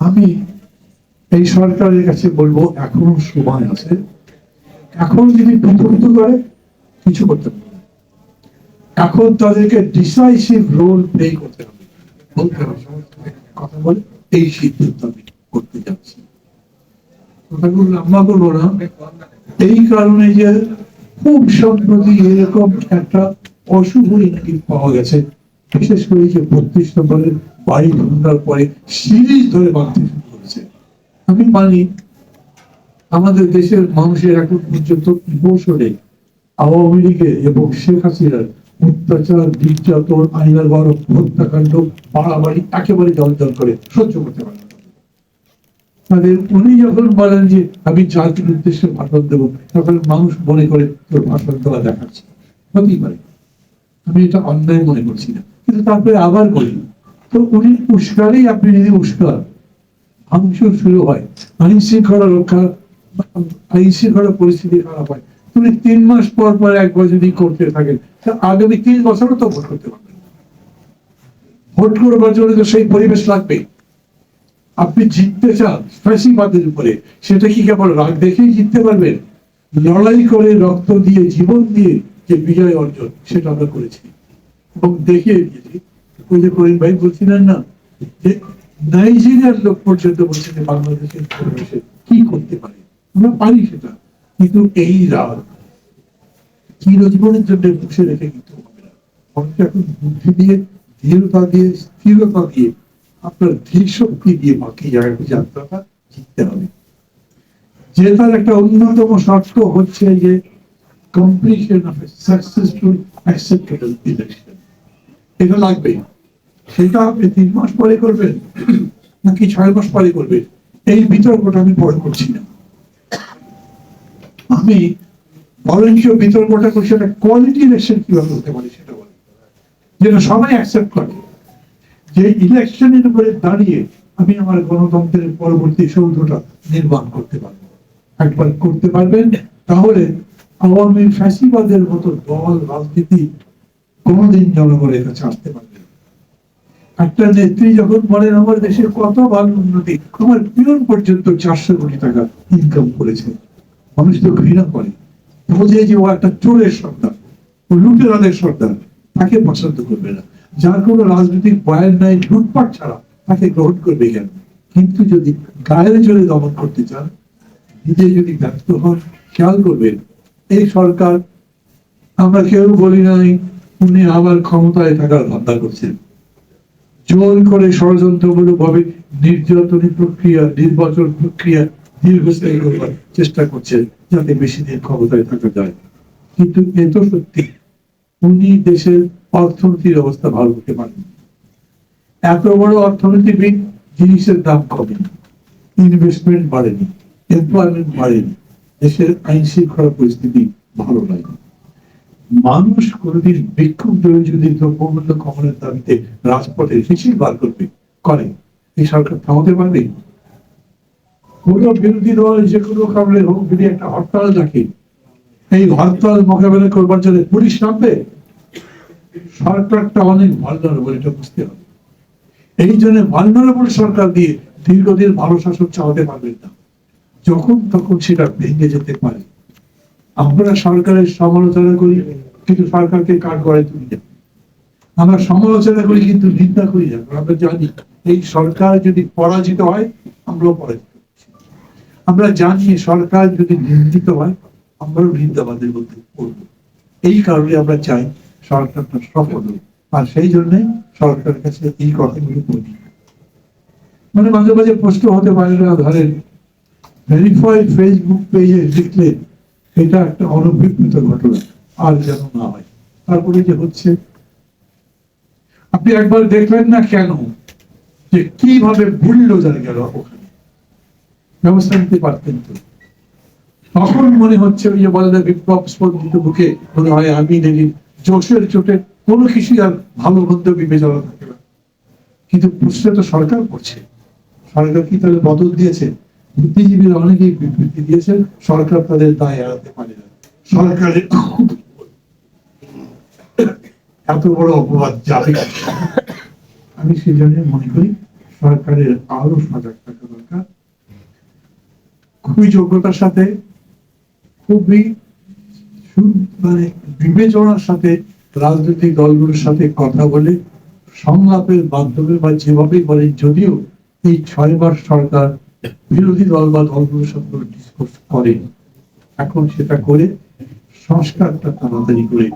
আমি এই সরকারের কাছে বলব, এখনও সময় আছে। এখন যদি বিতর্ক করে, কিছু করতে পারবে এখন তাদেরকে ডিসাইসিভ রোল প্লে করতে হবে। বলতে হবে কথা বলে এই সিদ্ধান্ত আমি করতে যাচ্ছি। কথাগুলো না। এই কারণে যে খুব সম্প্রতি এরকম একটা অশুভ ইঙ্গিত পাওয়া গেছে। বিশেষ করে যে বত্রিশ নম্বরের বাড়ি ভাঙার পরে সিরিজ ধরে বাঁধতে শুরু করেছে। আমি মানি, আমাদের দেশের মানুষের এখন পর্যন্ত ইমোশনে আওয়ামী লীগের এবং শেখ হাসিনার অত্যাচার, নির্যাতন, আইনার বড় হত্যাকাণ্ড বাড়াবাড়ি একেবারে জল জল করে সহ্য করতে পারে তাদের উনি যখন বলেন যে, আমি জাতির উদ্দেশ্যে ভাষণ দেবো, তখন মানুষ মনে করে তোর ভাষণ দেওয়া দেখাচ্ছে। হতেই পারে। আমি এটা অন্যায় মনে করছি না। কিন্তু তারপরে আবার বলি তো উনি উস্কারেই আপনি যদি উস্কার ভাঙচুর শুরু হয়। আইন শৃঙ্খলা রক্ষা আইন শৃঙ্খলা পরিস্থিতি খারাপ হয়। তুমি তিন মাস পর পর একবার যদি করতে থাকেন, তা আগামী তিন বছরও তো ভোট করতে পারবেন। ভোট করবার জন্য তো সেই পরিবেশ লাগবে। আপনি জিততে চান ফ্যাসিবাদের উপরে, সেটা কি কেবল রাগ দেখেই জিততে পারবেন? লড়াই করে রক্ত দিয়ে, জীবন দিয়ে যে বিজয় অর্জন, সেটা আমরা করেছি। এবং দেখিয়ে দিয়েছি ওই যে করিম ভাই বলছিলেন না যে নাইজেরিয়ার লোক পর্যন্ত যে বাংলাদেশের কি করতে পারে? আমরা পারি সেটা, কিন্তু এই চিরজীবনের জন্য বসে রেখে কিন্তু এখন বুদ্ধি দিয়ে দিয়ে, স্থিরতা দিয়ে, আপনার ধীর শক্তি দিয়ে বাকি জায়গায় যাত্রাটা জিততে হবে। জেতার একটা অন্যতম শর্ত হচ্ছে যে completion of a successful acceptable election এটা লাগবে। সেটা আপনি তিন মাস পরে করবেন, নাকি ছয় মাস পরে করবেন? এই বিতর্কটা আমি পরে করছি না। আমি বরঞ্চ বিতর্কটা করছি একটা কোয়ালিটি ইলেকশন কীভাবে হতে পারে সেটা বলে। যেটা সবাই অ্যাকসেপ্ট করে। যে ইলেকশনের উপরে দাঁড়িয়ে আমি আমার গণতন্ত্রের পরবর্তী সৌধটা নির্মাণ করতে পারব। একবার করতে পারবেন, তাহলে আওয়ামী ফ্যাসিবাদের মতো দল, রাজনীতি কোনোদিন জনগণের কাছে আসতে পারবে একটা নেত্রী যখন বলেন, আমার দেশের কত ভালো উন্নতি, আমার পিয়ন পর্যন্ত চারশো কোটি টাকা ইনকাম করেছে। মানুষ তো ঘৃণা করে। বোঝে যে ও একটা চোরের সর্দার, ও লুটেরাদের সর্দার, তাকে পছন্দ করবে না। যার কোনো রাজনৈতিক বয়ান নাই, লুটপাট ছাড়া তাকে গ্রহণ করবে কেন? কিন্তু যদি গায়ের জোরে দমন করতে চান, নিজে যদি ব্যর্থ হন, খেয়াল করবেন, এই সরকার আমরা কেউ বলি নাই উনি আবার ক্ষমতায় থাকার ধান্দা করছেন। জোর করে ষড়যন্ত্রমূলক ভাবে নির্যাতনী প্রক্রিয়া, নির্বাচন প্রক্রিয়া দীর্ঘস্থায়ী করবার চেষ্টা করছেন যাতে বেশি দিন ক্ষমতায় থাকা যায়। কিন্তু এ তো সত্যি, উনি দেশের অর্থনীতির অবস্থা ভালো হতে পারেন এত বড় অর্থনীতিবিদ জিনিসের দাম কমেনি ইনভেস্টমেন্ট বাড়েনি এমপ্লয়মেন্ট বাড়েনি, দেশের আইন শৃঙ্খলা পরিস্থিতি ভালো নয় মানুষ কোনোদিন বিক্ষোভ জয়ে যদি দ্রব্যমূল্য কমানোর দাবিতে রাজপথে মিছিল বার করবে, করে। এই সরকার থামাতে পারবে কোন বিরোধী দল যে কোনো কারণে হোক, যদি একটা হরতাল ডাকে, এই হরতাল মোকাবেলা করবার জন্য পুলিশ নামবে? সরকারটা অনেক ভালনারেবল এটা বুঝতে হবে। এই জন্য ভালনারেবল সরকার দিয়ে দীর্ঘদিন ভালো শাসন চালাতে পারবেন না। যখন তখন সেটা ভেঙে যেতে পারে। আমরা সরকারের সমালোচনা করি কিন্তু সরকারকে কাঠ গড়ায় তুলি আমরা সমালোচনা করি কিন্তু নিন্দা করি আমরা জানি এই সরকার যদি পরাজিত হয়, আমরাও পরাজিত আমরা জানি সরকার যদি নিন্দিত হয়, আমরাও নিন্দাবাদের মধ্যে পড়ব। এই কারণে আমরা চাই সরকারটা সফল হোক। আর সেই জন্য সরকারের কাছে এই কথাগুলো বলি। মানে মাঝে মাঝে প্রশ্ন হতে পারে না, ধরেন ভেরিফাইড ফেসবুক পেজে লিখলে এটা একটা অনভিপ্রেত ঘটনা, আর যেন না হয়। তারপরে যে হচ্ছে, আপনি একবার দেখলেন না কেন যে কীভাবে বুলডোজার গেল ওখানে ব্যবস্থা নিতে পারতেন তো। তখন মনে হচ্ছে ওই যে বলে বিপ্লব স্পন্দিত বুকে মনে হয় আমি দেখি জোশের চোটে কোনো কিছু আর ভালো মন্দ বিবেচনা থাকে না। কিন্তু প্রশ্ন তো সরকার করছে। সরকার কি তাহলে বদল দিয়েছে? অনেকেই বিবৃতি দিয়েছেন, সরকার তাদের দায় এড়াতে পারে না। সরকারের এত বড় অপবাদ যাবে আমি সেই জন্য মনে করি সরকারের আরও সজাগ থাকা দরকার। খুবই যোগ্যতার সাথে, খুবই মানে বিবেচনার সাথে রাজনৈতিক দলগুলোর সাথে কথা বলে সংলাপের মাধ্যমে বা যেভাবেই বলেন, যদিও এই ছয় মাস সরকার বিরোধী দল বা দলগুলো সবগুলো ডিসকোর্স করে। এখন সেটা করে সংস্কারটা তাড়াতাড়ি করে